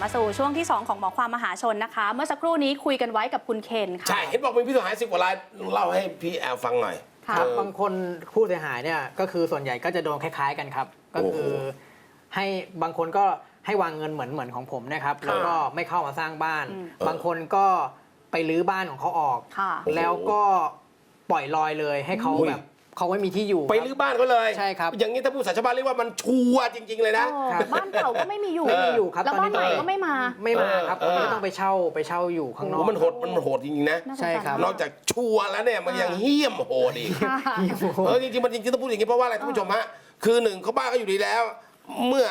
มาสู่ช่วงที่ 2 ของหมอความมหาชนนะคะ เมื่อสักครู่นี้คุยกันไว้กับคุณเคนค่ะ ใช่ เห็นบอกมีผู้เสียหายสิบกว่ารายเล่าให้พี่แอลฟังหน่อยค่ะครับเออบางคนผู้เสียหายเนี่ยก็คือส่วนใหญ่ก็จะโดนคล้ายๆกันครับ ก็คือโอ้โหให้บางคนก็ให้วางเงินเหมือนเหมือนของผมนะครับค่ะแล้วก็ไม่เข้ามาสร้างบ้านอืมบางคนก็ไปรื้อบ้านของเขาออกค่ะโอ้โหแล้วก็ปล่อยลอยเลยให้เขาอุ้ยแบบ เขาไม่มีที่อยู่ไปครับรื้อบ้านเขาเลยใช่ครับอย่างนี้ถ้าผู้สาชาวบ้านเรียกว่ามันชัวร์จริง ๆ เลยนะเออบ้านเก่าก็ไม่มีอยู่ไม่มีอยู่ครับแล้วตอนบ้านนี้ใหม่ก็ไม่มาไม่มาครับเอตออนนี้เออต้องไปเช่าไปเช่าอยู่ข้างนโอ้อกมันโหดมันโหดจริงๆนะน่าสงใช่สารครับนอกจากชัวร์แล้วเนี่ยมันยังเหี้ยมโหดอีกค่ะเออจริงๆมันจริงๆต้องพูดอย่างนี้เพราะว่าอะไรท่านผู้ชมฮะคือหนึ่งเขาบ้านเขาอยู่ดีแล้ว เมื่อ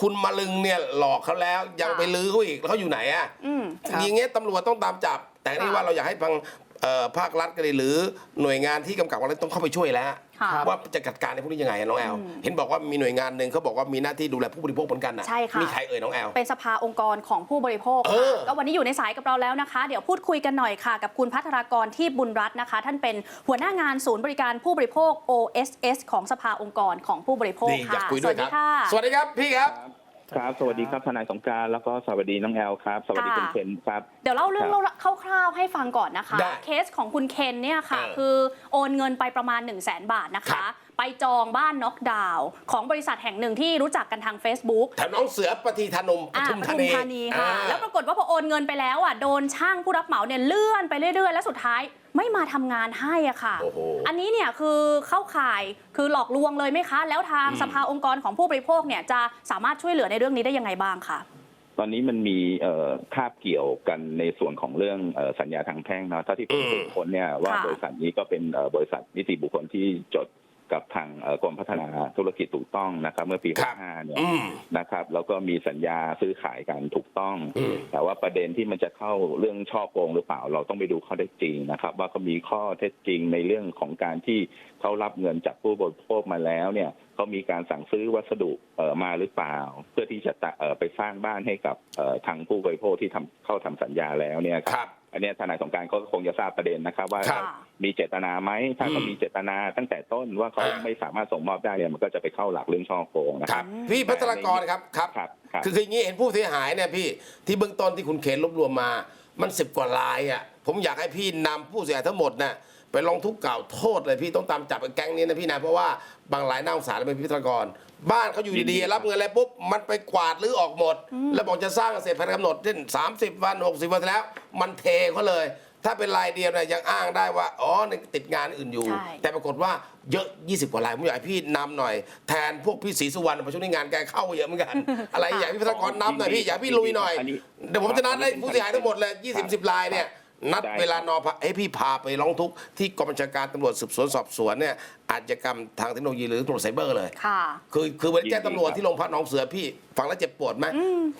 คุณมาลึงเนี่ยหลอกเขาแล้วยังไปลื้อเขาอีกแล้วเขาอยู่ไหนอะอืมครับอย่างเงี้ยตำรวจต้องตามจับ แต่นี่ค่ะว่าเราอยากให้ทาง เอ่อภาครัฐกันเลยหรือหน่วยงานที่กำกับอะไรต้องเข้าไปช่วยแล้ว ค่ะว่าจะจัดการในพวกนี้ยังไงอะน้องแอลอืมเห็นบอกว่ามีหน่วยงานหนึ่งเขาบอกว่ามีหน้าที่ดูแลผู้บริโภคเหมือนกันน่ะใช่ค่ะ มีใครเอ่ยน้องแอล เป็นสภาองค์กรของผู้บริโภคเอค่ะอก็วันนี้อยู่ในสายกับเราแล้วนะคะ เดี๋ยวพูดคุยกันหน่อยค่ะ กับคุณพัทรากรที่บุญรัตน์นะคะ ท่านเป็นหัวหน้างานศูนย์บริการผู้บริโภค OSS ของสภาองค์กรของผู้บริโภคนี่อยากค่ะคุยสด้วยวัสคดีรับค่ะ สวัสดีครับพี่ครับ ครับ สวัสดีครับทนายสงกรารแล้วก็สวัสดีน้องแอลครับ สวัสดีค่ะคุณเคนครับ เดี๋ยวเล่าเรื่องครับคร่าวๆให้ฟังก่อนนะคะ ได้เคสของคุณเคนเนี่ยค่ะ เออคือโอนเงินไปประมาณ 1 0 0 0 0แบาทนะครัคะ บ ไปจองบ้านน็อกดาวน์ของบริษัทแห่งหนึ่งที่รู้จักกันทาง Facebook แถวน้องเสือปฏิทานมปอ่าทุมปธาทุมนีธานีค่ะ อ่า แล้วปรากฏว่าพอโอนเงินไปแล้วอะโดนช่างผู้รับเหมาเนี่ยเลื่อนไปเรื่อยๆ แล้วสุดท้าย ไม่มาทำงานให้อะค่ะ โอ้โห อันนี้เนี่ยคือเข้าข่ายคือหลอกลวงเลยไหมคะ แล้วทางอืมสภาองค์กรของผู้บริโภคเนี่ยจะสามารถช่วยเหลือในเรื่องนี้ได้ยังไงบ้างคะ ตอนนี้มันมีเอ่อคาบเกี่ยวกันในส่วนของเรื่องเอ่อสัญญาทางแพ่งเนาะเท่าที่ผมอืม เห็นคนเนี่ยว่าค่ะ บริษัทนี้ก็เป็นเอ่อบริษัทนิติบุคคลที่จด กับทางเอ่อกรมพัฒนาธุรกิจถูกต้องนะครับ เมื่อปีครับ65เนี่ยอืมนะครับ แล้วก็มีสัญญาซื้อขายกันถูกต้องอืมแต่ว่าประเด็นที่มันจะเข้าเรื่องช่อโกงหรือเปล่า เราต้องไปดูข้อเท็จจริงนะครับ ว่าเขามีข้อเท็จจริงในเรื่องของการที่เขารับเงินจากผู้บริโภคมาแล้วเนี่ยเขามีการสั่งซื้อวัสดุเอ่อมาหรือเปล่า เพื่อที่จะตะเอ่อไปสร้างบ้านให้กับเอ่อทางผู้บริโภคที่ทำเข้าทำสัญญาแล้วเนี่ยคครับรับ อันเนี้ยทนายสงกรารก็คงจะทราบประเด็นนะครับ ว่าครับมีเจตนาไหมถ้าเขาอืมมีเจตนาตั้งแต่ต้นว่าเขาอ่าไม่สามารถส่งมอบได้เนี่ยมันก็จะไปเข้าหลักเรื่องช่อโกงนะคครัรับบพี่พัทรกรครับครับครับครับคือคืออย่างนี้เห็นผู้เสียหายเนี่ยพี่ที่เบื้องต้นที่คุณเขนรวบรวมมา มันสิบกว่ารายอะผมอยากให้พี่นำผู้เสียหายทั้งหมดน่ะ ไปลองทุกข์กล่าวโทษเลยพี่ต้องตามจับไอ้แก๊งนี้นะพี่นะเพราะว่าบางรายน่าสงสารเลยเป็นพิธากร บ้านเขาอยู่ดีๆรับเงินอะไรปุ๊บมันไปกวาดหรือออกหมด แล้วบอกจะสร้างเสร็จภายในกำหนดเช่น30 วัน 60 วันแล้ว มันเทเขาเลย ถ้าเป็นรายเดียวเนี่ยยังอ้างได้ว่าอ๋อเนี่ยติดงานอื่นอยู่ ใช่ แต่ปรากฏว่าเยอะ 20 กว่ารายผมอยากให้พี่นำหน่อยแทนพวกพี่ศรีสุวรรณเพราะช่วงนี้งานแกเข้าเยอะเหมือนกัน อะไรอยากให้พี่พัฒกรนำหน่อยพี่อยากให้พี่ลุยหน่อยอันนี้เดี๋ยวผมจะนัดให้ผู้เสียหายทั้งหมดเลย20 10รายเนี่ย นัดได้เวลานอพะให้พี่พาไปร้องทุกข์ที่กองบัญชาการตำรวจสืบสวนสอบสวนเนี่ยอาชญากรรมทางเทคโนโลยีหรือตำรวจไซเบอร์เลยค่ะ คือคือวันแจ้งยินดีตำรวจครับที่โรงพักหนองเสือพี่ฟังแล้วเจ็บปวดไหม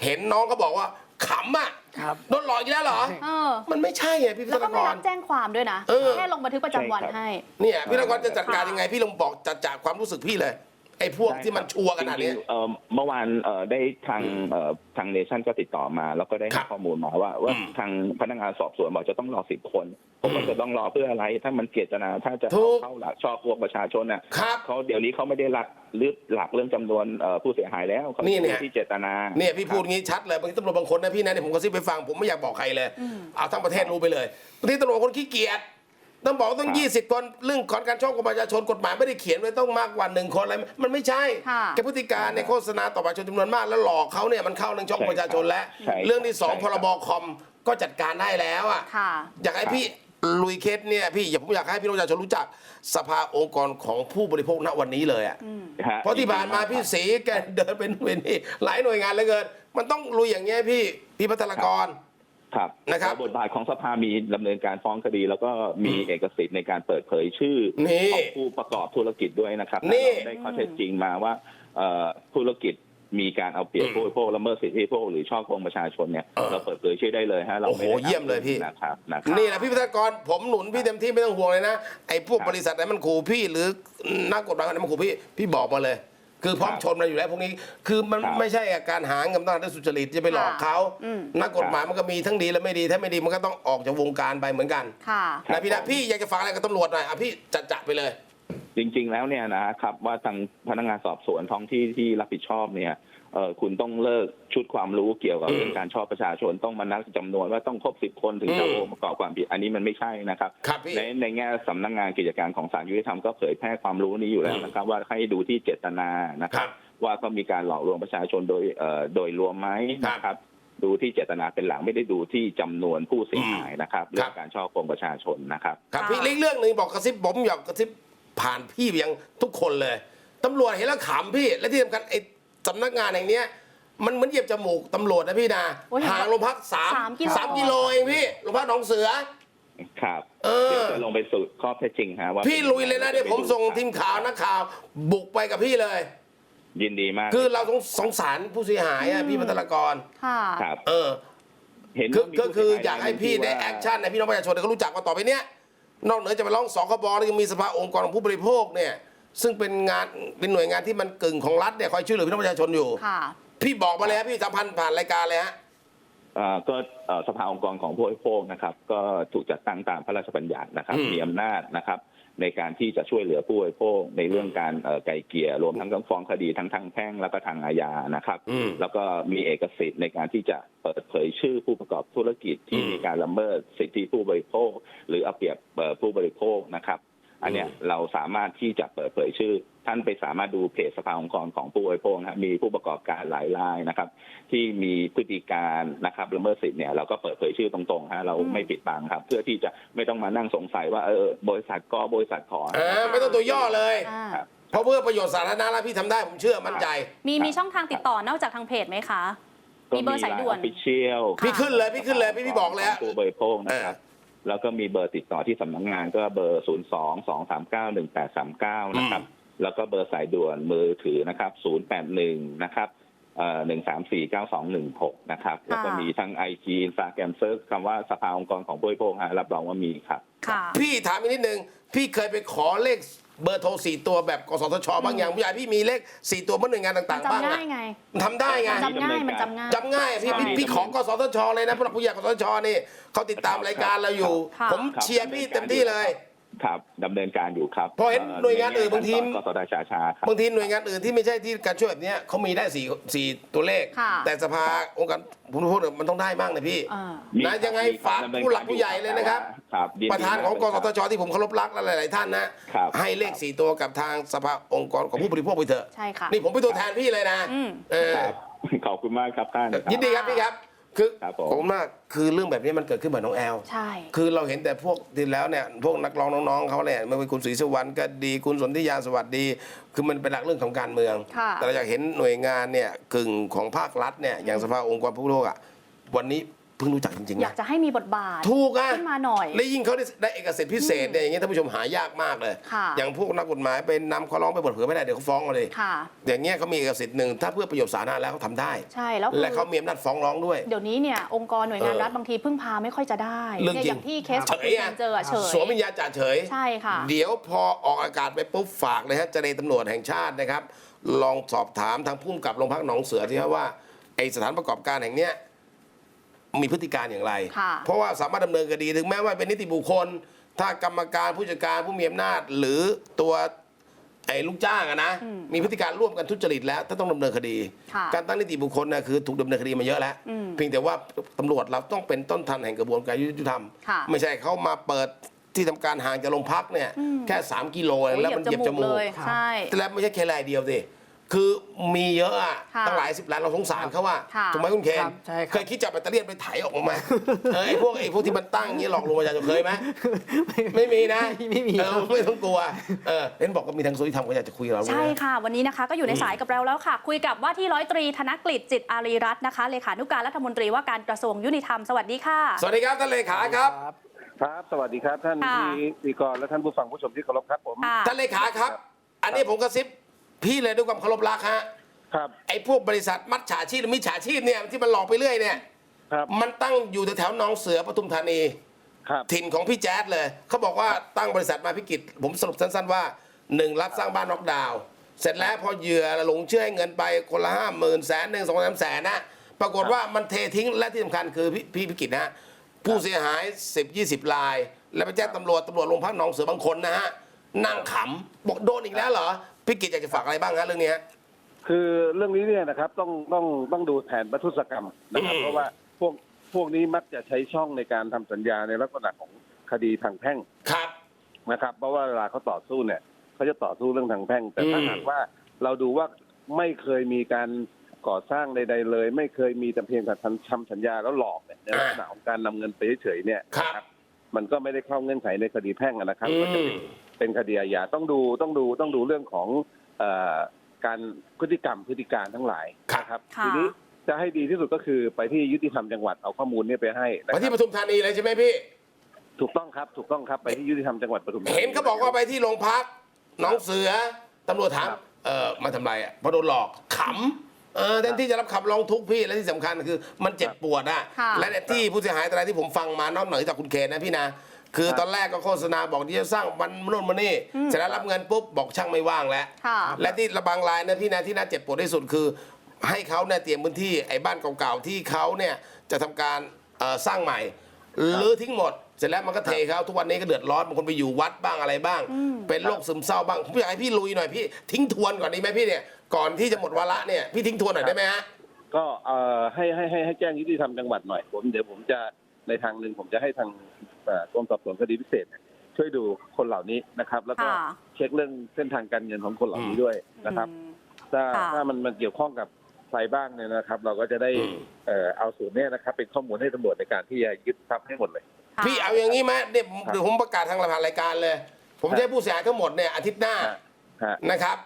เห็นน้องก็บอกว่าขำอะครับโดนหลอกอีกแล้วเหรอ เออ มันไม่ใช่ไงพี่พิแล้วธก็กไม่ร รับแจ้งความด้วยนะ เออ แค่ลงบันทึกประจำวันใช่ครับ ให้ เนี่ยพี่ธนกรจะจัดการยังไงพี่ลองบอกจัดจากความรู้สึกพี่เลย ไอ้พวกที่มันชัวร์ขนาดนี้ จริงๆเอ่อเมื่อวานเอ่อได้ทางเอ่อทางเนชั่นก็ติดต่อมา แล้วก็ได้ครัให้บข้อมูลมาว่าว่าอืมทางพนักงานสอบสวนบอกจะต้องรอสิบคนผมว่าจะต้องรอเพื่ออะไร ถ้ามันเจตนาถ้าจะถูเอาก เข้าหลักชอบพวกประชาชนน่ะครับ เขาเดี๋ยวนี้เขาไม่ได้หลักหรือหลักเรื่องจำนวนเอ่อผู้เสียหายแล้วเขานี่เนี่ยดูที่เจตนาเนี่ยพี่พูดงี้ชัดเลยบางทีตำรวจบางคนนะพี่นะเนี่ยผมก็ซิบไปฟังผมไม่อยากบอกใครเลย เอาทั้งประเทศรู้ไปเลยบางทีตำรวจคนขี้เกียจ ต้องบอกต้อง 20 คนเรื่องของการช่อกงประชาชนกฎหมายไม่ได้เขียนไว้ต้องมากกว่าหนึ่งคนอะไรมันไม่ใช่ค่ะแกพฤติการในยโฆษณาต่อประชาชนจำนวนมากแล้วหลอกเขาเนี่ยมันเข้าเรื่องช่องประชาชนแล้วใช่ครับเรื่องที่สองใช่พครับรบคอมก็จัดการได้แล้วอะค่ะอยากให้พี่ลุยเคสเนี่ยพี่อย่าผมอยากให้พี่น้องประชาชนรู้จักสภาองค์กรของผู้บริโภคณวันนี้เลยอะฮเพราะที่ผ่านมาพี่ศรีแกเดินเป็นนู่นเป็นนี่หลายหน่วยงานเหลือเกินมันต้องลุยอย่างเงี้ยพี่พี่พัทรกร ครับนะครับบทบาทของสภามีดำเนินการฟ้องคดี แล้วก็มีเอกสิทธิ์ในการเปิดเผยชื่อนี่ของผู้ประกอบธุรกิจด้วยนะครับนี่เราได้ข้อเท็จจริงมาว่าเอ่อธุรกิจมีการเอาเปรียบผู้บริโภคละเมิดสิทธิผู้บริโภคหรือช่อโกงประชาชนเนี่ยเออเราเปิดเผยชื่อได้เลยฮะเราโอ้โหไม่ได้เยี่ยมเลยพี่นะครับนะครับนี่แหละพี่พัทรกรผมหนุนพี่เต็มที่ไม่ต้องห่วงเลยนะไอ้พวกครับบริษัทไหนมันขู่พี่หรือนักกฎหมายไหนมันขู่พี่พี่บอกมาเลย คือพร้อมครับชนมาอยู่แล้วพวกนี้ คือมันครับไม่ใช่การหาเงินต้องการสุจริตจะไปหลอกเขาอืมนักกฎหมายมันก็มีทั้งดีและไม่ดี ถ้าไม่ดีมันก็ต้องออกจากวงการไปเหมือนกันค่ะนะพี่นะพี่อยากจะฝากอะไรกับตำรวจหน่อยอะพี่จัดจัดไปเลย จริง ๆ แล้วเนี่ยนะครับว่าทางพนักงานสอบสวนท้องที่ที่รับผิดชอบเนี่ย เออคุณต้องเลิกชุดความรู้เกี่ยวกับอืมเรื่องการชอบประชาชนต้องมานับจำนวนว่าต้องครบสิบคนถึงจะอืมโอประกอบความผิดอันนี้มันไม่ใช่นะครับครับพี่ในในแง่สำนักงานกิจการของศาลยุติธรรมก็เผยแพร่ความรู้นี้อยู่แล้วนะครับ ว่าให้ดูที่เจตนานะคครัรับบว่าก็มีการหลอกลวงประชาชนโดยเอ่อโดยรวมไหมครับนะครับดูที่เจตนาเป็นหลักไม่ได้ดูที่จำนวนผู้เสียหายนะครับคเรื่รัอบงการช่อโกงประชาชนนะครับครับค่ะพี่อีกเรื่องหนึ่งบอกกระซิบผมอยากกระซิบผ่านพี่ไปยังทุกคนเลยตำรวจเห็นแล้วขำพี่ และที่สำคัญไอ้ สำนักงานแห่งเนี้ยมันเหมือนเหยียบจมูกตำรวจนะพี่นะโอ้ยห่างโรงพักสามสามกิโล สามกิโลเองพี่โรงพักหนองเสือ ครับเออเดี๋ยวจะลงไปสู่ข้อเท็จจริงฮะว่าพี่ลุยเลยนะเดี๋ยวผมส่งทีมข่าวนักข่าว บุกไปกับพี่เลย ยินดีมากคือเราสงสงสารผู้เสียหายอะพี่พัทรกร ค่ะ ครับ เออ เห็นคือว่ามีก็คือผู้เสีอยากให้พี่ได้ที่แอว่าคชั่นในพี่น้องประชาชนเขารู้จักมาต่อไปเนี้ยนอกเหนือจะไปร้องสคบแล้วยังมีสภาองค์กรของผู้บริโภคเนี่ย ซึ่งเป็นงานเป็นหน่วยงานที่มันกึ่งของรัฐเนี่ยคอยช่วยเหลือพี่น้องประชาชนอยู่ ค่ะ พี่บอกมาเลยฮะพี่สัมพันธ์ผ่านรายการเลยฮะเอ่อก็เอ่อสภาองค์กรของผู้บริโภคนะครับ ก็ถูกจัดตั้งตามพระราชบัญญัตินะครับ อืม มีอำนาจนะครับ ในการที่จะช่วยเหลือผู้บริโภคในเรื่องการเอ่อไกลเกลี่ยรวมทั้งการฟ้องคดีทั้งทางแพ่งแล้วก็ทางอาญานะครับ อืม แล้วก็มีเอกสิทธิ์ในการที่จะเปิดเผยชื่อผู้ประกอบธุรกิจที่อืม มีการละเมิดสิทธิผู้บริโภค หรือเอาเปรียบเอ่อผู้บริโภคนะครับ อันเนี้ยอืมเราสามารถที่จะเปิดเผยชื่อ ท่านไปสามารถดูเพจสภาองค์กรของผู้บริโภคนะครับมีผู้ประกอบการหลายรายนะครับ ที่มีพฤติการนะครับละเมิดสิทธิ์เนี่ยเราก็เปิดเผยชื่อตรงๆฮะเราอืมไม่ปิดบังครับ เพื่อที่จะไม่ต้องมานั่งสงสัยว่าเออบริษัทก็บริษัทขออ่าไม่ต้องตัวย่อเลย อ่าครับ เพราะเพื่อประโยชน์สาธารณะแล้วพี่ทำได้ผมเชื่อมั่นใจ มีมีช่องทางติดต่อนอกจากทางเพจไหมคะ มีเบอร์สายด่วนพิเชียลพี่ขึ้นเลยพี่ขึ้นเลยพี่พี่บอกเลยฮะ ผู้บริโภคนะครับ แล้วก็มีเบอร์ติดต่อที่สำนักงานก็เบอร์ 0 2 2 3 9 1 8 3 9 นะครับ แล้วก็เบอร์สายด่วนมือถือนะครับ 081 นะครับหนึ่งสามสี่เก้าสองหนึ่งหกนะครับ แล้วก็มีทั้งไอจีอินสตาแกรมเซิร์ชคำว่าสภาองค์กรของผู้บริโภคฮะรับรองว่ามีครับค่ะพี่ถามอีกนิดนึง พี่เคยไปขอเลข เบอร์โทรสี่ตัวแบบกสทชบางอย่างผู้ใหญ่พี่มีเลขสี่ตัวเมื่อหน่วยงานมัต่านงๆบ้างจำอะง่ายไงมันทำได้ไง จำง่ายมันจำง่าย จำง่ายอะพี่พี่ใช่พี่ของกสทชเลยนะผู้หลักผู้ใหญ่กสทชนี่เขาติดตามรายการเราอยู่ ค่ะ ผมเชียร์พี่เต็มที่เลย ครับดำเนินการอยู่ครับพอเห็นหน่วยงานอื่นบางทีกสทชชาครับ บางทีหน่วยงานอื่นที่ไม่ใช่ที่การช่วยแบบเนี้ยเขามีได้สี่สี่ตัวเลข ค่ะ แต่สภาองค์การผู้บริโภคเนี่ยมันต้องได้บ้างนะพี่ อ่ามีนะยังไงฝากผู้หลักผู้ใหญ่เลยนะครับ ครับยินดีประธานของกสทมากชที่ผมเคารพรักและหลาย ๆ ท่านนะ ครับ ให้เลขสี่ตัวกับทางสภาองค์กรของผู้บริโภคไปเถอะ ใช่ค่ะ นี่ผมเป็นตัวแทนพี่เลยนะอืม เออครับขอบคุณมากครับท่านครับ ยินดีครับพี่ครับ คือครับผม ผมมากคือเรื่องแบบนี้มันเกิดขึ้นเหมือนน้องแอล ใช่ คือเราเห็นแต่พวกที่แล้วเนี่ยพวกนักร้องน้องๆเขาเนี่ยไม่ว่าคุณศรีสุวรรณก็ดีคุณสนธิยาสวัสดี คือมันเป็นหลักเรื่องของการเมือง ค่ะ แต่เราอยากเห็นหน่วยงานเนี่ยกึ่งของภาครัฐเนี่ยอย่างสภาองค์กรผู้บริโภคอะวันนี้ เพิ่งรู้จักจริงๆอยากนะจะให้มีบทบาท ถูกอะขึ้นมาหน่อย และยิ่งเขาได้ได้เอกสิทธิ์พิเศษเนี่ยอย่างเงี้ยท่านผู้ชมหายากมากเลย ค่ะ อย่างพวกนักกฎหมายไปนำข้อร้องไปเปิดเผยไม่ได้เดี๋ยวเขาฟ้องมาเลย ค่ะ อย่างเงี้ยเขามีเอกสิทธิ์หนึ่งถ้าเพื่อประโยชน์สาธารณะแล้วเขาทำได้ ใช่แล้วคือและเขามีอำนาจฟ้องร้องด้วย เดี๋ยวนี้เนี่ยองค์กรหน่วยงานเออรัฐบางทีพึ่งพาไม่ค่อยจะได้เรื่องเนี่ยจริงอย่างที่เคสเฉของยคุณอะเจออะเฉยสวมวิญญาณจ่าเฉย ใช่ค่ะ เดี๋ยวพอออกอากาศไปปุ๊บฝากเลยฮะเจรตำรวจแห่งชาตินะครับ ลองสอบถามทางผู้กำกับโรงพักหนองเสือที่ว่า ไอสถานประกอบการแห่งเนี้ย มีพฤติการอย่างไรค่ะเพราะว่าสามารถดำเนินคดีถึงแม้ว่าเป็นนิติบุคคล ถ้ากรรมการผู้จัดการผู้มีอำนาจ หรือตัวไอ้ลูกจ้างอะนะอืมมีพฤติการร่วมกันทุจริตแล้วถ้าต้องดำเนินคดีค่ะการตั้งนิติบุคคลนะคือถูกดำเนินคดีมาเยอะแล้วอืมเพียงแต่ว่าตำรวจเราต้องเป็นต้นทันแห่งกระบวนการยุติธรรมค่ะไม่ใช่เขามาเปิดที่ทำการห่างจากโรงพักเนี่ยอืมแค่ 3 กิโลเองโอ้ยแล้วมันเหยียบจมูเลกยใช่แล้วไม่ใช่แค่รายเดียวสิ คือมีเยอะอะค่ะตั้งหลายสิบล้านเราสงสารเขาว่าค่ะ ถูกไหมคุณเคนครับใช่ครับ เคยคิดจับแบตเตอรี่ไปไถออกมาเออไอ้พวกไอ้พวกที่มันตั้งอย่างนี้หลอกลวงประชาชนเคยไหม ไม่มีนะไม่มีเอครัอบไม่ต้องกลัวเออเห็นบอกว่ามีทางโซลิธรรมก็อยากจะคุยกับเราด้วยใช่นะ ค่ะ วันนี้นะคะก็อยู่ในสายกับเราแล้วค่ะ คุยกับว่าที่ร้อยตรีธนกฤษจิตอารีรัตน์นะคะเลขานุการรัฐมนตรีว่าการกระทรวงยุติธรรมสวัสดีค่ะ สวัสดีครับท่านเลขาครับ ครับ สวัสดีครับท่านค่ะที่พิธีกรและท่านผู้ฟังผู้ชมที่เคารพครับผม ค่ะ ท่านเลขาครับ อันนี้ผมกระซิบ พี่เลยด้วยความเคารพรักฮะครับ ไอ้พวกบริษัทมัดฉาชีพหรือมิจฉาชีพเนี่ยที่มันหลอกไปเรื่อยเนี่ย ครับ มันตั้งอยู่แถวๆหนองเสือปทุมธานี ครับ ถิ่นของพี่แจ๊ดเลย เขาบอกว่าตั้งบริษัทมาพิกิจ ผมสรุปสั้นๆว่าหนึ่งรับสร้างบ้านน็อกดาวน์เสร็จแล้วพอเหยื่อหลงเชื่อให้เงินไปคนละห้าหมื่นแสนหนึ่งสองสามแสนนะ ปรากฏว่ามันเททิ้งและที่สำคัญคือพี่พี่พิกิจนะฮะผู้เสียหาย 10 20ราย แล้วไปแจ้งตำรวจตำรวจโรงพักหนองเสือบางคนนะฮะนั่งขำบอกโดนอีกแล้วเหรอ พี่กิจอยากจะฝากอะไรบ้างฮะเรื่องนี้ฮะ คือเรื่องนี้เนี่ยนะครับต้องต้องต้องดูแผนประทุษกรรมนะครับ อืม เพราะว่าพวกพวกนี้มักจะใช้ช่องในการทำสัญญาในลักษณะของคดีทางแพ่งครับ นะครับ เพราะว่าเวลาเขาต่อสู้เนี่ยเขาจะต่อสู้เรื่องทางแพ่ง แต่ถ้าอืม หากว่าเราดูว่าไม่เคยมีการก่อสร้างใดๆเลย ไม่เคยมีแต่เพียงแต่ทำสัญญาแล้วหลอกเนี่ยในลักษณะของการนำเงินไปเฉยๆเนี่ยครับ นะ มันก็ไม่ได้เข้าเงื่อนไขในคดีแพ่งอะนะครับอืก็จะมเป็นเป็นคดีอาญาต้องดูต้องดูต้องดูเรื่องของเออการพฤติกรรมพฤติการทั้งหลายครับนะครับค่ะ ทีนี้จะให้ดีที่สุดก็คือไปที่ยุติธรรมจังหวัดเอาข้อมูลเนี้ไปให้นะไปคที่รับปทุมธานีเลยใช่ไหมพี่ ถูกต้องครับถูกต้องครับไปที่ยุติธรรมจังหวัดปทุมธานี เห็นเขาบอกว่าไปที่โรงพักหน้องเสือตำรวจถามครับ เออมาทำไรอะเพราะโดนหลอกขำ เออแทนที่จะรับคำร้องทุกข์พี่และที่สำคัญคือ มันเจ็บปวดอะค่ะ และเนี่ยที่ผู้เสียหายแต่ละที่ผมฟังมานอกเหนือจากคุณเคนนะพี่นะ คือตอนแรกก็โฆษณาบอกที่จะสร้างมันโน่นมานี่เสร็จแล้วรับเงินปุ๊บบอกช่างไม่ว่างแล้ว ค่ะ และที่ระบางรายนะพี่นะที่น่าเจ็บปวดที่สุดคือ ให้เขาเนี่ยเตรียมพื้นที่ไอ้บ้านเก่าๆที่เขาเนี่ยจะทำการเอ่อสร้างใหม่หรือทิ้งหมด เสร็จแล้วมันก็เทเขาทุกวันนี้ก็เดือดร้อนบางคนไปอยู่วัดบ้างอะไรบ้าง เป็นโรคซึมเศร้าบ้างผมอยากให้พี่ลุยหน่อยพี่ทิ้งทวนก่อนดีไหมพี่เนี่ย ก่อนที่จะหมดวาระเนี่ยพี่ทิ้งทวนหน่อยได้ไหมฮะก็เอ่อให้ให้ให้ให้แจ้งยุติธรรมจังหวัดหน่อยผมเดี๋ยวผมจะในทางหนึ่งผมจะให้ทางเอ่อกรมสอบสวนคดีพิเศษเนี่ยช่วยดูคนเหล่านี้นะครับ แล้วก็ค่ะเช็คเรื่องเส้นทางการเงินของคนเหล่านี้ด้วยนะครับ อืม ถ้าค่ะ ถ้ามันมันเกี่ยวข้องกับใครบ้างเนี่ยนะครับ เราก็จะได้อืมเอ่อเอาสูตรเนี้นะครับ เป็นข้อมูลให้ตำรวจในการที่จะยึดทรัพย์ให้หมดเลย ค่ะ พี่เอาอย่างนี้ไหมเดี๋ยวผมครับเดี๋ยวผมประกาศทางรายการเลย ผมจะให้ผู้เสียหายทั้งหมดเนี่ยอาทิตย์หน้าฮะฮะนะครับ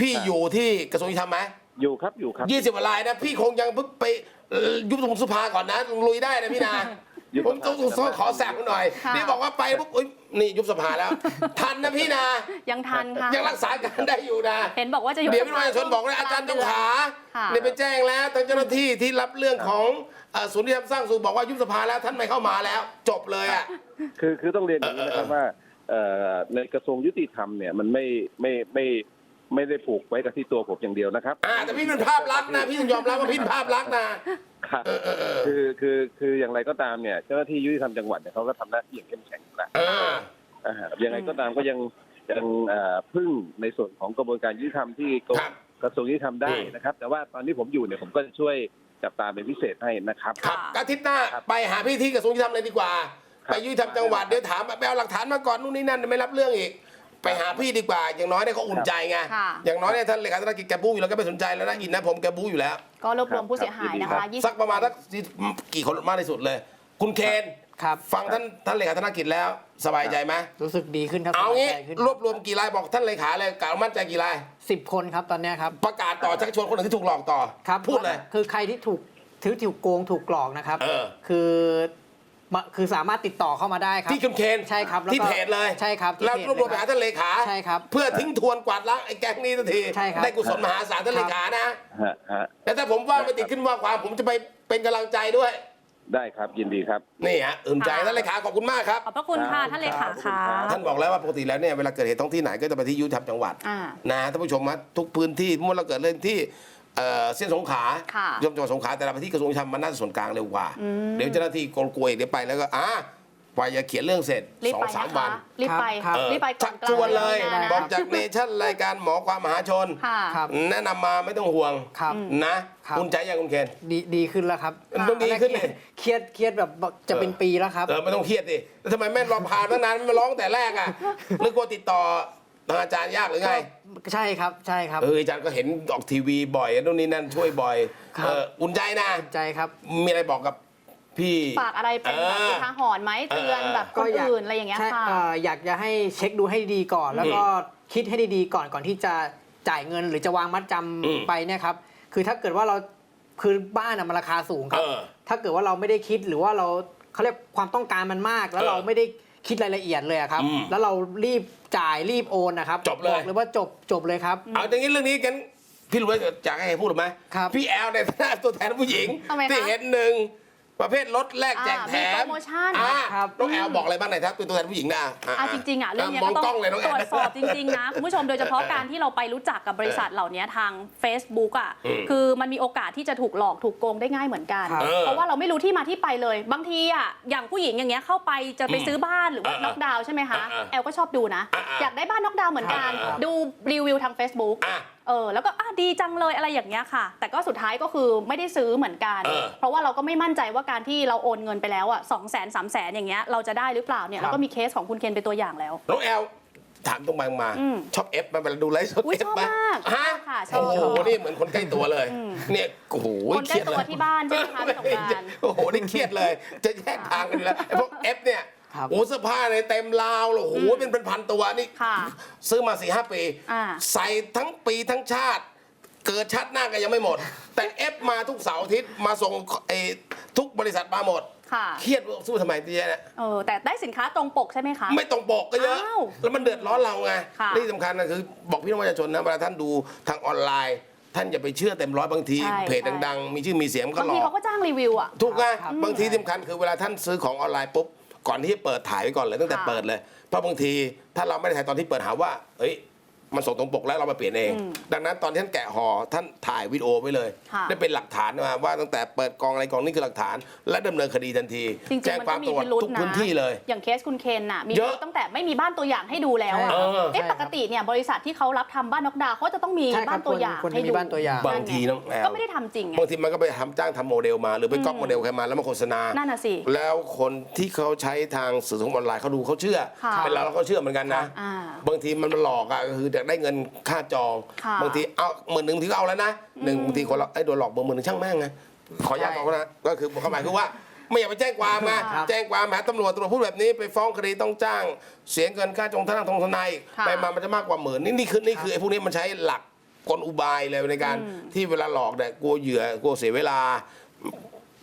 พี่ครับอยู่ที่กระทรวงยุติธรรมไหมอยู่ครับอยู่ครับ ยี่สิบกว่าลายนะ พี่คงยังเพิ่งไปเอ่อยุบสมุทรสภาก่อนนะลุยได้นะพี่นายุบผมต้องสภาต้องขอแสกหน่อยค่ะ นี่บอกว่าไปปุ๊บอุ๊ยนี่ยุบสภาแล้ว ทันนะพี่นา ยังทันค่ะ ยังรักษาการได้อยู่นะ เห็นบอกว่าจะอยู่ เดี๋ยวพี่ประชาชนบอกเลยอาจารย์จงขาค่ะเนี่ยไปแจ้งแล้วทางเจ้าหน้าที่ที่รับเรื่องของเอ่อศูนย์ที่ทำสร้างสูงบอกว่ายุบสภาแล้วท่านไม่เข้ามาแล้ว จบเลยอะ คือคือต้องเรียนอย่างนี้นะครับว่าเอ่อในกระทรวงยุติธรรมเนี่ยมันไม่ไม่ไม่ ไม่ได้ผูกไว้กับที่ตัวผมอย่างเดียวนะครับอ่าแต่พี่เป็นภาพลักษณ์นะพี่ต้องยอมรับว่าพี่เป็นภาพลักษณ์นะครับคือคือคืออย่างไรก็ตามเนี่ยเจ้าหน้าที่ยุติธรรมจังหวัดเนี่ยเขาก็ทำหน้าที่อย่างเข้มแข็งอยู่แล้วเอออ่ายังไงก็ตามก็ยังยังเอ่อพึ่งในส่วนของกระบวนการยุติธรรมที่กรมครับ กระทรวงยุติธรรมได้อืมนะครับ แต่ว่าตอนนี้ผมอยู่เนี่ยผมก็จะช่วยจับตาเป็นพิเศษให้นะครับ ครับค่ะ อาทิตย์หน้าครับไปหาพี่ที่กระทรวงยุติธรรมเลยดีกว่า ครับ ไปยุติธรรมจังหวัดเดี๋ยวถามไปเอาหลักฐานมาก่อนนู่นนี่นั่นไม่รับเรื่องอีก ไปหาพี่ดีกว่า อย่างน้อยเนี่ยเขาอุ่นใจไง ค่ะ อย่างน้อยเนี่ยท่านเลขาธิการกิจแกบู้อยู่แล้วก็ไม่สนใจแล้วนะอินนะผมแกบู้อยู่แล้ว ก็รวบรวมผู้เสียหายนะครัคะบ20สักประมาณสักกี่คนมากที่สุดเลย คุณเคน ครับฟังท่านท่านเลขาธนกิจแล้วสบายใจไหมรู้สึกดีขึ้นครับเอางี้สบยใจขึ้นรวบรวมกี่รายบอกท่านเลขาเลยกล่าวมั่นใจกี่รายสิบคนครับตอนเนี้ยครับ ประกาศต่อชักชวนคนอื่นที่ถูกหลอกต่อครับพูดเลย คือใครที่ถูกถือถูกโกงถูกกลอกนะครับ เออคือ มาคือสามารถติดต่อเข้ามาได้ครับที่คุณเคนใช่ครับแล้วก็ที่เพจเลยใช่ครับที่แล้วเพจรวบรวมไปหาท่านเลขาใช่ครับ เพื่อทิ้งทวนกวาดล้างไอ้แก๊งนี้ทันทีใช่ครับ ได้กุศลมหาศาลท่านเลขานะฮะฮะแต่ถ้าผมว่าไม่ติดขึ้นว่าความผมจะไปเป็นกำลังใจด้วย ได้ครับยินดีครับ นี่ฮะอื่นใจค่ะท่านเลขาขอบคุณมากครับ ขอบพระคุณค่ะครับท่านเลขาขอบคุณค่ะครับท่านบอกแล้วว่าปกติแล้วเนี่ยเวลาเกิดเหตุท้องที่ไหนก็จะไปที่ยุติธรรมจังหวัดอ่านะท่านผู้ชมฮะทุกพื้นที่เมื่อเราเกิดเรื่องที่ เอ่อเส้นสงขลาค่ะยมจังหวัดสงขลาแต่เราไปที่กระทรวงยุติธรรมมันน่าจะส่วนกลางเร็วกว่า เดี๋ยวเจ้าหน้าที่กลัวๆอีกเดี๋ยวไปแล้วก็อะกว่าจะเขียนเรื่องเสร็จรีบสอไปงสามนะคะวันรีบไปครับรีบไปก่ชัอนกกลางชวนเลยดือนหน้าบอกนะจากเนชั่นรายการหมอความมหาชน ค่ะ ครับ แนะนำมาไม่ต้องห่วงครับ นะครับ คุณใจยังคุณเคน ดีดีขึ้นแล้วครับมันต้องดีขึ้นดิ เครียดเครียดแบบจะเป็นปีแล้วครับ เออไม่ต้องเครียดดิแล้วทำไมแม่รอพาตั้งนานไม่ร้องแต่แรกอะ หรือกลัวติดต่อ ทางอาจารย์ยากหรือไง ใช่ครับใช่ครับ เอออาจารย์ก็เห็นออกทีวีบ่อยนู่นนี่นั่นช่วยบ่อยครับ เอออุ่นใจนะ ใจครับ มีอะไรบอกกับพี่ฝากอะไรเป็นแบบเอออุทาหรณ์ไหมเตือนแบบคนอยาก อื่นอะไรอย่างเงี้ยใช่ค่ะ เอ่ออยากจะให้เช็คดูให้ดีก่อน แล้วก็คิดให้ดีๆก่อนก่อนที่จะจ่ายเงินหรือจะวางมัดจำอืมไปเนี่ยครับคือถ้าเกิดว่าเราคือบ้านอะมันราคาสูงครับ เออถ้าเกิดว่าเราไม่ได้คิดหรือว่าเราเขาเรียกความต้องการมันมาก แล้วเออเราไม่ได้ คิดรายละเอียดเลยอะครับ อืมแล้วเรารีบจ่ายรีบโอนนะครับจบเลยบอกเลยว่าจบจบเลยครับ เอาอย่างนี้เรื่องนี้กันพี่รู้ไหมอยากให้ใครพูดหรือไหมครับ พี่แอลในฐานะตัวแทนผู้หญิงทำไมคะ ที่เห็นหนึ่ง ประเภทลดแลกแจกแถอ่ามีมโปรโมชั่นอ่าครับ น้องแอลบอกอะไรบ้างหน่อยครับเป็นตัวแทนผู้หญิงนะอะจริงๆอะเรื่องเนี้ยมองก็กต้ล้อองงเลยน้องแอตรลวจสอบจริงๆนะคุณผู้ชมโดยเฉพาะการที่เราไปรู้จักกับบริษัทเหล่านี้ทาง Facebook อะอืมคือมันมีโอกาสที่จะถูกหลอกถูกโกงได้ง่ายเหมือนกัน ครับ เพราะว่าเราไม่รู้ที่มาที่ไปเลย บางทีอะอย่างผู้หญิงอย่างเงี้ยเข้าไปจะไปซื้อบ้านหรือว่าอ่าน็อกดาวน์ใช่ไหมคะอ่าแอลก็ชอบดูนะ อ่าอ่าอยากได้บ้านน็อกดาวน์เหมือนกัน อ่าอ่า ดูรีวิวทาง Facebook อะ เออแล้วก็อะดีจังเลยอะไรอย่างเงี้ยค่ะ แต่ก็สุดท้ายก็คือไม่ได้ซื้อเหมือนกัน เออ เพราะว่าเราก็ไม่มั่นใจว่าการที่เราโอนเงินไปแล้วอะสองแสนสามแสนอย่างเงี้ยเราจะได้หรือเปล่าเนี่ยครับแล้วก็มีเคสของคุณเคนเป็นตัวอย่างแล้ว น้องแอลถามตรงไปตรงมา อืมชอบเอฟมาเวลาดูไลฟ์สดอุ๊ยเอฟชอบไหมมากฮะค่ะชอบโอ้โหนี่เหมือนคนใกล้ตัวเลย อืม เนี่ยโอ้โหคนใกล้ตัวที่บ้านใช่ไหมคะพี่สงกรานต์ โอ้โหนี่เครียดเลย จะแยกทางกันอยู่แล้วไอ้พวกเอฟเนี่ย ครับโอ้เสื้อผ้าในยเต็มราวเลยโอ้โหเป็นเป็นพันตัวนี่ค่ะซื้อมาสี่ห้าปี อ่า ใส่ทั้งปีทั้งชาติ เกิดชาติหน้าก็ยังไม่หมด แต่เอฟมาทุกเสาร์อาทิตย์มาส่งเออทุกบริษัทมาหมด ค่ะ เครียดว่าสู้ทำไมตีเนี่ยเออแต่ได้สินค้าตรงปกใช่ไหมคะ ไม่ตรงปกก็เยอะ อ้าวแล้วมันเดือดร้อนเราไงค่ะนี่สำคัญนะคือ บอกพี่น้องประชาชนนะเวลาท่านดูทางออนไลน์ ท่านอย่าไปเชื่อเต็มร้อยบางที ใช่เพจใช่ ดังๆ มีชื่อมีเสียงมันก็บางหลทีอก เขาก็จ้างรีวิวอะ ถูกไงครับบางทีสำคัญคือเวลาท่านซื้อของออนไลน์ปุ๊บ ก่อนที่จะเปิดถ่ายไว้ก่อนเลยตั้งแต่ค่ะเปิดเลยเพราะบางทีถ้าเราไม่ได้ถ่ายตอนที่เปิดหาว่าเฮ้ย มันส่งตรงปกแล้วเรามาเปลี่ยนเองอืมดังนั้นตอนที่ท่านแกะห่อท่านถ่ายวิดีโอไว้เลย ค่ะได้เป็นหลักฐานมาว่าตั้งแต่เปิดกองอะไรกองนี่คือหลักฐาน และดำเนินคดีทันทีจริงแจ้งๆมันคก็วามมีตรวจพิรุษทุกนะ พื้นที่เลย อย่างเคสคุณเคนน่ะ มีเยพิอะรุธตั้งแต่ไม่มีบ้านตัวอย่างให้ดูแล้วอะใช่เออ เอ๊ะปกติเนี่ยบริษัทที่เขารับทำบ้านน็อกดาวน์เขาจะต้องมีใช่ครับบ้านตัวอย่างควรให้มีดูบ้านตัวอย่าง บางทีน้องแอลก็ไม่ได้ทำจริงไง บางทีมันก็ไปทำจ้างทำโมเดลมา หรือไปก๊อปโมเดลใครมาแล้วมาโฆษณา นั่นน่ะสิแล้วคนที่เขาใช้ทางสื่อสังคมออนไลน์เขาดูเขาเชื่อค่ะ เป็นเราเราก็เชื่อเหมือนกันนะ อ่า บางทีมันหลอกอะก็คืออยากได้เงินค่าจอง ค่ะบางทีเอาหมื่นหนึ่งทีก็เอาแล้วนะหนึ่งบางทีคนเราไอ้ยโดนหลอกเบอร์หมื่นหนึ่งช่างแม่งไงขออนุญาตบอกนะก็คือความหมายคือว่า ไม่อยากไปแจ้งความไงครับแจ้งความหาตำรวจตำรวจพูดแบบนี้ไปฟ้องคดีต้องจ้าง เสียเงินค่าจงทนายทงทนายค่ะ ไปมามันจะมากกว่าหมื่นนี่นี่คือนี่คือไอ้พวกนี้มันใช้หลักกลอุบายเลยในการที่เวลาหลอกเนี่ยกลัวเหยื่อกลัวเสียเวลา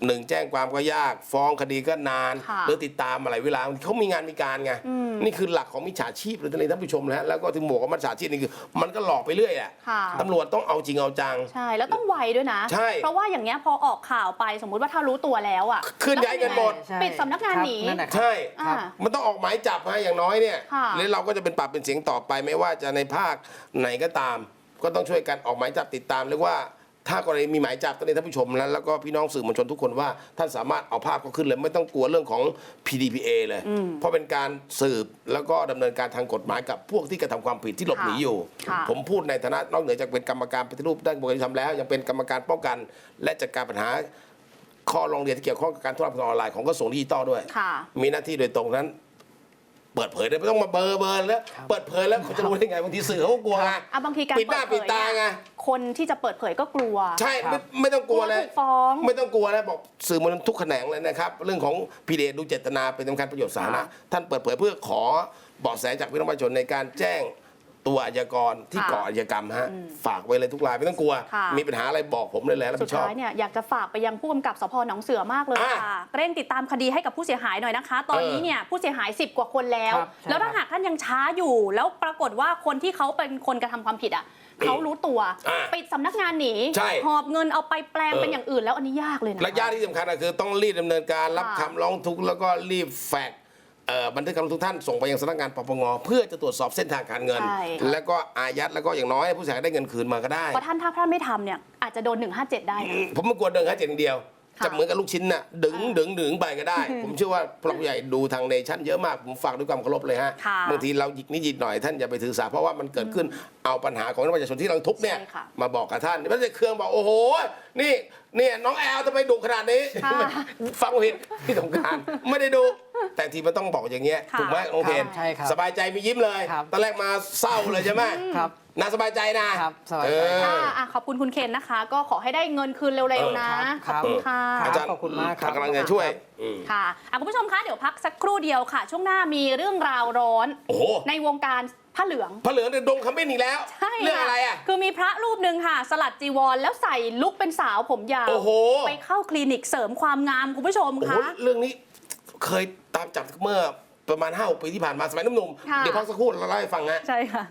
หนึ่งแจ้งความก็ยากฟ้องคดีก็นานค่ะหรือติดตามอะไรเวลาเขามีงานมีการไงอืมนี่คือหลักของมิจฉาชีพเลยท่านผู้ชมนะแล้วก็ถึงบอกว่ามิจฉาชีพนี่คือ มันก็หลอกไปเรื่อยอะค่ะ ตำรวจต้องเอาจริงเอาจัง ใช่ แล้วต้องไวด้วยนะ ใช่ เพราะว่าอย่างเงี้ยพอออกข่าวไปสมมุติว่าถ้ารู้ตัวแล้วอะขึ้นย้ายกันหมด ใช่ปิดสำนักงานหนีครับนั่นแหละครับ ใช่ครับอ่า มันต้องออกหมายจับฮะอย่างน้อยเนี่ยค่ะ แล้วเราก็จะเป็นปากเป็นเสียงต่อไปไม่ว่าจะในภาคไหนก็ตาม ก็ต้องช่วยกันออกหมายจับติดตามเรียกว่า ถ้ากรณีมีหมายจับตอนนี้ท่านผู้ชมนะแล้วก็พี่น้องสื่อมวลชนทุกคนว่าท่านสามารถเอาภาพเขาขึ้นเลยไม่ต้องกลัวเรื่องของ PDPA เลยอืมเพราะเป็นการสืบแล้วก็ดำเนินการทางกฎหมายกับพวกที่กระทำความผิดที่หลบหนีอยู่ ค่ะ ผมพูดในฐานะนอกเหนือจากเป็นกรรมการปฏิรูปด้านกระบวนการยุติธรรมแล้ว ยังเป็นกรรมการป้องกัน และจัดการปัญหาข้อร้องเรียนที่เกี่ยวข้องกับการทุจริตออนไลน์ของกระทรวงดิจิทัลด้วย ค่ะ มีหน้าที่โดยตรงนั้น เปิดเผยได้ไม่ต้องมาเบอร์เบอร์แล้ว เปิดเผยแล้วเขาจะรู้ได้ไงบางทีสื่อเขาก็กลัวไงอะบางทีการปิดหน้าเผยปิดตาไง คนที่จะเปิดเผยก็กลัว ใช่ครับไม่ไม่ต้องกลัวเลยถูกฟ้อง ไม่ต้องกลัวนะบอกสื่อมวลชนทุกแขนงเลยนะครับ เรื่องของพีเดดูเจตนาเป็นสำคัญประโยชน์สาธารณะท่านเปิดเผยเพื่อขอเบาะแสจากพี่น้องประชาชนในการแจ้งตัวอาชญากรที่ค่ะก่ออาชญากรรมฮะฝากไว้เลยทุกรายไม่ต้องกลัว ค่ะ มีปัญหาอะไรบอกผมเลยแหละรับสุผิดดชอบ ท้ายเนี่ยอยากจะฝากไปยังผู้กำกับสพหนองเสือมากเลยอะค่ะเร่งติดตามคดีให้กับผู้เสียหายหน่อยนะคะ ตอนนี้เนี่ยผู้เสียหาย 10 กว่าคนแล้ว ครับใช่แล้วถ้าครับหากท่านยังช้าอยู่ แล้วปรากฏว่าคนที่เขาเป็นคนกระทำความผิดอะ เขารู้ตัว อะปิดสำนักงานหนีใช่หอบเงินเอาไปแปลงเออ เป็นอย่างอื่นแล้วอันนี้ยากเลยนะ และยากที่สำคัญก็คือต้องรีบดำเนินการรับค่ะคำร้องทุกข์แล้วก็รีบแฟกซ์เอ่อบันทึกคำร้องทุกข์ท่านส่งไปยังสำนักงานปปงเพื่อจะตรวจสอบเส้นทางการเงิน ใช่ แล้วก็อายัดแล้วก็อย่างน้อยให้ผู้เสียหายได้เงินคืนมาก็ได้ เพราะท่านถ้าท่านไม่ทำเนี่ยอาจจะโดน 157 ได้นะ ผมไม่กลัวเดินแค่เจ็ดอย่างเดียวค่ะ จะเหมือนกับลูกชิ้นน่ะดึงดึงดึงไปก็ได้ ผมเชื่อว่าพวกผู้ใหญ่ดูทางเนชั่นเยอะมาก ผมฝากด้วยความเคารพเลยฮะค่ะบางทีเราหยิกนิดหยิกหน่อยท่านอย่าไปถือสาเพราะว่ามันเกิดขึ้นเอาปัญหาของประชาชนที่กำลังทุกข์เนี่ยใช่ค่ะ มาบอกกับท่านไม่ใช่เครื่องบอกโอ้โหนี่ เนี่ยน้องแอลทำไมดุขนาดนี้ค่ะฟังผิดพี่สงกรารไม่ได้ดูแต่ทีมันต้องบอกอย่างเงี้ยค่ะ ถูกไหมโอเคใช่ครับสบายใจมียิ้มเลยครับ ตอนแรกมาเศร้าเลยใช่ไหมครับ น่าสบายใจนะครับสบายใจ เออ ค่ะอะขอบคุณคุณเคนนะคะ ก็ขอให้ได้เงินคืนเร็วๆนะ ขครัอบ บคุณค่ะรับ อาจารย์ขอบคุณมากครับ กำลังจะช่วยอืมค่ะอะคุณผู้ชมคะเดี๋ยวพักสักครู่เดียวค่ะ ช่วงหน้ามีเรื่องราวร้อน โอ้โห ในวงการ ผ้าเหลือง พระเหลืองเนี่ยดงคำเม้นอีกแล้ว ใช่เรื่องค่อะไรอะ คือมีพระรูปหนึ่งค่ะ สลัดจีวรแล้วใส่ลุกเป็นสาวผมยาว โอ้โห ไปเข้าคลินิกเสริมความงามคุณผู้ชมโอ้โหคะเรื่องนี้เคยตามจับเมื่อประมาณ5้าปีที่ผ่านมาสมัยหนุ่มค่ะๆเดี๋ยวพักสักครู่เราเล่าให้ฟังฮะ ใช่ค่ะ